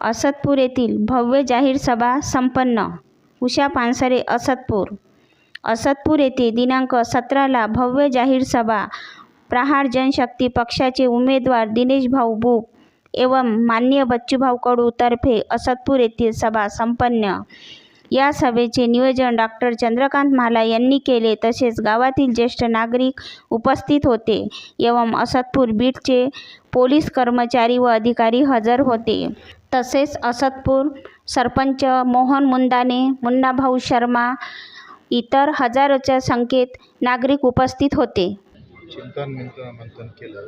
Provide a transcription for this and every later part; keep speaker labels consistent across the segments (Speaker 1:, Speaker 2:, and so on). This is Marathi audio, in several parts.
Speaker 1: असतपूर येथील भव्य जाहीर सभा संपन्न. उषा पानसरे असतपूर. असतपूर येथे दिनांक सतराला भव्य जाहीर सभा प्रहार जनशक्ती पक्षाचे उमेदवार दिनेशभाऊ बुक एवं मान्य बच्चूभाऊ कडू तर्फे असतपूर येथील सभा संपन्न. या सभेचे नियोजन डॉक्टर चंद्रकांत म्हाला यांनी केले तसेच गावातील ज्येष्ठ नागरिक उपस्थित होते. एवं असतपूर बीटचे पोलीस कर्मचारी व अधिकारी हजर होते. तसेच असतपूर सरपंच मोहन मुंदाने मुन्नाभाऊ शर्मा इतर हजारोच्या संख्येत नागरिक उपस्थित होते.
Speaker 2: चिंतन मंथन मंथन केलं.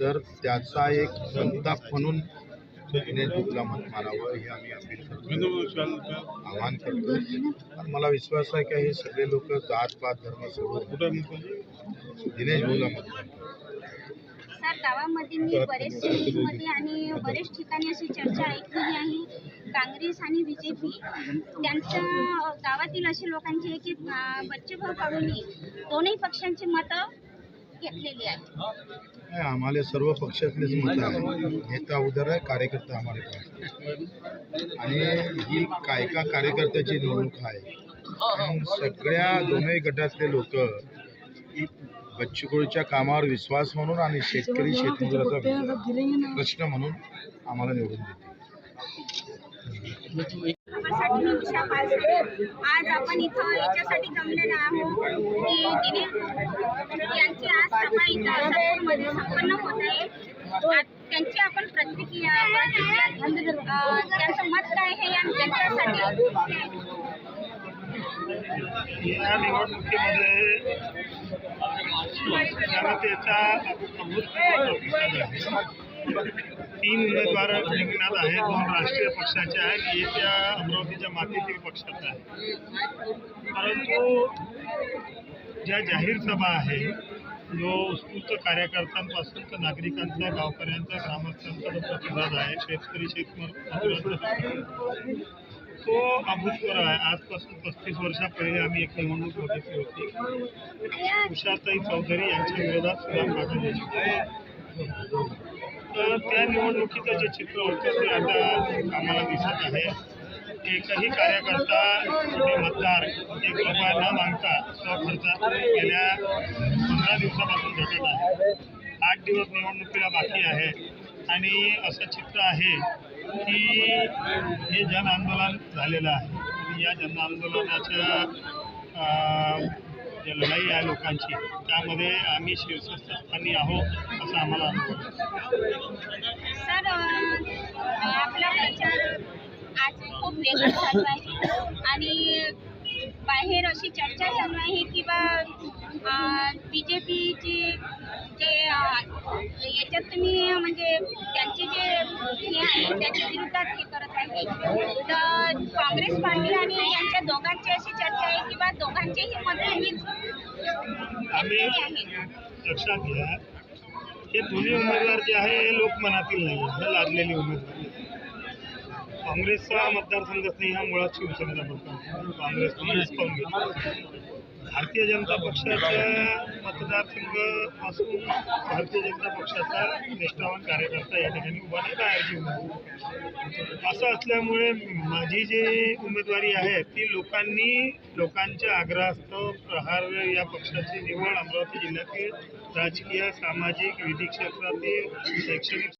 Speaker 2: तर त्याचा एक संताप म्हणून मत मारावं हे आम्ही अपील करतो. आवाहन करतो. आणि मला विश्वास आहे की हे सगळे लोक जात पात धर्म सोडून दिनेश भाऊला मतदान.
Speaker 3: सर गावामध्ये मी बरेच मध्ये आणि बरेच ठिकाणी अशी चर्चा ऐकलेली आहे. काँग्रेस आणि बी जे पी त्यांच्या गावातील असे लोकांचे की बच्चूभाऊ कडूंनी दोन्ही पक्षांची मतं घेतलेली आहेत.
Speaker 2: आम्हाला सर्व पक्षातलेच मत आहे नेता उदर आहे कार्यकर्ता आम्हाला आणि ही काय का कार्यकर्त्याची निवडणूक आहे. सगळ्या दोन्ही गटातले लोक बच्चूकडूच्या कामावर विश्वास म्हणून आणि शेतकरी शेतमजुराचा प्रश्न म्हणून आम्हाला निवडून देते
Speaker 3: आज आपण इथं याच्यासाठी जमलेलो आहोत की दिनेश यांची आज सभा इथं संपन्न होत आहे. त्यांची आपण प्रतिक्रिया त्यांचं मत काय हे या जनतेसाठी
Speaker 4: या निवडणुकीमध्ये जनतेचा तीन उमेदवार रिंगणात आहेत दोन राष्ट्रीय पक्षाचे आहेत एक त्या अमरावतीच्या मातीतील पक्षाचा आहे परंतु ज्या जाहीर सभा आहे जो उत्स्फूर्त कार्यकर्त्यांपासून तर नागरिकांचा गावकऱ्यांचा ग्रामस्थांचा जो प्रतिसाद आहे शेतकरी शेतमजूर तो अभूतपूर्व आहे. आजपासून पस्तीस वर्षापहिले आम्ही एक निवडणूक बघितली होती. उषाताई चौधरी यांच्या विरोधात सुदाम तर त्या निवडणुकीचं जे चित्र होतं ते आता आम्हाला दिसत आहे. एकही कार्यकर्ता कुठे मतदार एक रुपया न मागता स्वखर्चात गेल्या पंधरा दिवसापासून भेटत आहे. आठ दिवस निवडणुकीला बाकी आहे. आणि असं चित्र आहे की हे जन आंदोलन झालेलं आहे. या जन आंदोलनाच्या जे लढाई आहे लोकांची त्यामध्ये आम्ही शीर्षस्थानी आहोत असं आम्हाला अनुभव
Speaker 3: आज आहे. आणि बाहेर अशी चर्चा चालू आहे की बा बी म्हणजे त्यांचे जे हे आहे त्याच्या विरोधात हे करत आहे. तर काँग्रेस पार्टी आणि यांच्या दोघांची अशी चर्चा आहे की बा दोघांचेही मत तुम्हीच
Speaker 4: आम्ही
Speaker 3: घेतलेली आहेत
Speaker 4: लक्षात घ्या. हे दोन्ही उमेदवार जे आहे हे लोकमनातील नाही लादलेली उमेदवार. काँग्रेसचा मतदारसंघच नाही हा मुळात शिवसेनेचा मतदारसंघ काँग्रेस घेतला भारतीय जनता पक्षाच्या मतदारसंघ असून भारतीय जनता पक्षाचा निष्ठावान कार्यकर्ता या ठिकाणी उभा नाही बाहेरची असं असल्यामुळे माझी जी उमेदवारी आहे ती लोकांनी लोकांच्या आग्रहास्तव प्रहार या पक्षाची निवड अमरावती जिल्ह्यातील राजकीय सामाजिक विधी क्षेत्रातील शैक्षणिक